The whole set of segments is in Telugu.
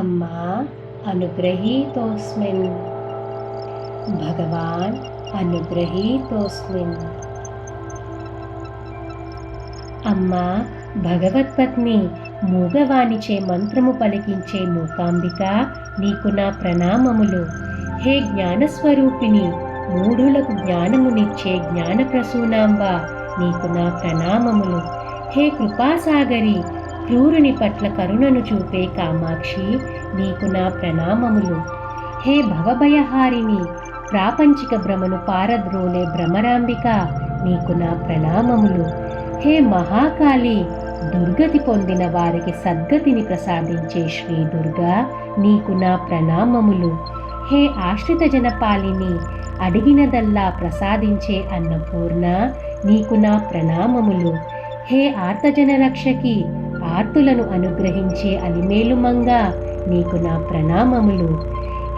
అమ్మా అనుగ్రహీతోస్మిన్. భగవాన్ అనుగ్రహీతోస్మిన్. అమ్మా భగవత్పత్ని మూగవాణిచే మంత్రము పలికించే మూకాంబిక నీకు నా ప్రణామములు. హే జ్ఞానస్వరూపిణి మూఢులకు జ్ఞానమునిచ్చే జ్ఞానప్రసూనాంబ నీకు నా ప్రణామములు. హే కృపాసాగరి క్రూరుని పట్ల కరుణను చూపే కామాక్షి నీకు నా ప్రణామములు. హే భవభయహారిణి ప్రాపంచిక భ్రమను పారద్రోలే భ్రమరాంబిక నీకు నా ప్రణామములు. హే మహాకాళి దుర్గతి పొందిన వారికి సద్గతిని ప్రసాదించే శ్రీ దుర్గా నీకు నా ప్రణామములు. హే ఆశ్రిత జనపాలిని అడిగినదల్లా ప్రసాదించే అన్నపూర్ణ నీకు నా ప్రణామములు. హే ఆర్తజన రక్షకి ఆర్తులను అనుగ్రహించే అలిమేలుమంగ నీకు నా ప్రణామములు.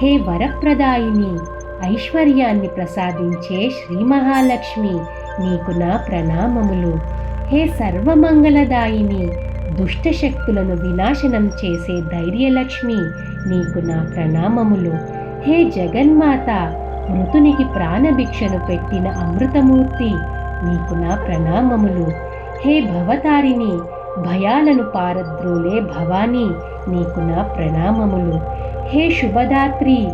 హే వరప్రదాయిని ఐశ్వర్యాన్ని ప్రసాదించే శ్రీ మహాలక్ష్మి నీకు నా ప్రణామములు. హే సర్వమంగళదాయిని దుష్టశక్తులను వినాశనం చేసే ధైర్యలక్ష్మి నీకు నా ప్రణామములు. హే జగన్మాత మృతునికి ప్రాణభిక్షను పెట్టిన అమృతమూర్తి నీకు నా ప్రణామములు. హే భవతారిణి భయాలను పారద్రోలే భవానీ నీకు నా ప్రణామములు. హే శుభదాత్రి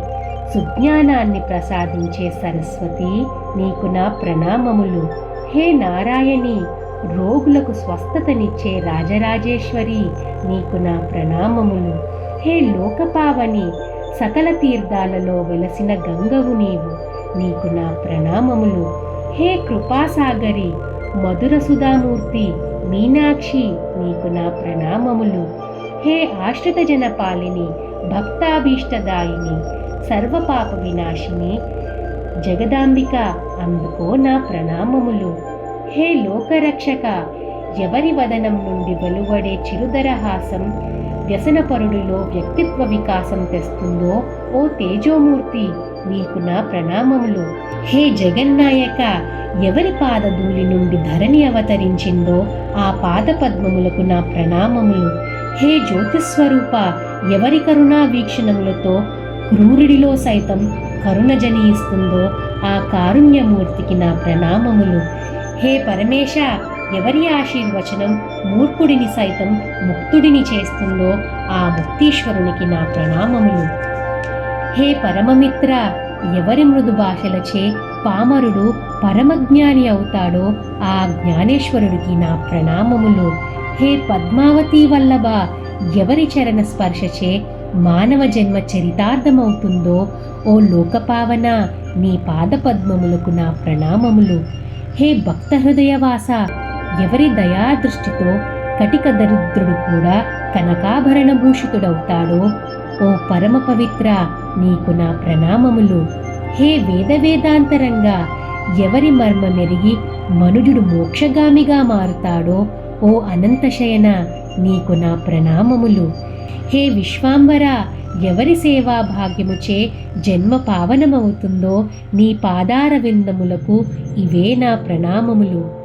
సుజ్ఞానాన్ని ప్రసాదించే సరస్వతి నీకు నా ప్రణామములు. హే నారాయణి రోగులకు స్వస్థతనిచ్చే రాజరాజేశ్వరి నీకు నా ప్రణామములు. హే లోకపావని సకల తీర్థాలలో వెలసిన గంగవు నీవు నీకు నా ప్రణామములు. హే కృపాసాగరి మధుర సుధామూర్తి మీనాక్షి నీకు నా ప్రణామములు. హే ఆశ్రితజనపాలిని భక్తాభీష్టదాయిని సర్వపాప వినాశిని జగదాంబిక అందుకో నా ప్రణామములు. హే లోకరక్షక ఎవరి వదనం నుండి వెలువడే చిరుదరహాసం వ్యసనపరుడిలో వ్యక్తిత్వ వికాసం తెస్తుందో ఓ తేజోమూర్తి. నీకు నా ప్రణామములు. హే జగన్నాయక ఎవరి పాదధూళి నుండి ధరణి అవతరించిందో ఆ పాదపద్మములకు నా ప్రణామములు. హే జ్యోతిస్వరూప ఎవరి కరుణా వీక్షణములతో క్రూరుడిలో సైతం కరుణ జనియిస్తుందో ఆ కారుణ్యమూర్తికి నా ప్రణామములు. హే పరమేశ ఎవరి ఆశీర్వచనం మూర్ఖుడిని సైతం ముక్తుడిని చేస్తుందో ఆ ముక్తీశ్వరునికి నా ప్రణామములు. హే పరమమిత్ర ఎవరి మృదు భాషలచే పామరుడు పరమజ్ఞాని అవుతాడో ఆ జ్ఞానేశ్వరుడికి నా ప్రణామములు. హే పద్మావతి వల్లభ ఎవరి చరణ స్పర్శచే మానవ జన్మ చరితార్థమవుతుందో ఓ లోకపావన నీ పాదపద్మములకు నా ప్రణామములు. హే భక్త హృదయవాస ఎవరి దయాదృష్టితో కటిక దరిద్రుడు కూడా కనకాభరణ భూషితుడవుతాడో ఓ పరమ పవిత్ర నీకు నా ప్రణామములు. హే వేద వేదాంతరంగా ఎవరి మర్మ మెరిగి మనుజుడు మోక్షగామిగా మారుతాడో ఓ అనంతశయన నీకు నా ప్రణామములు. హే విశ్వాంబర ఎవరి సేవా భాగ్యముచే జన్మ పావనమవుతుందో నీ పాదార విందములకు ఇవే నా ప్రణామములు.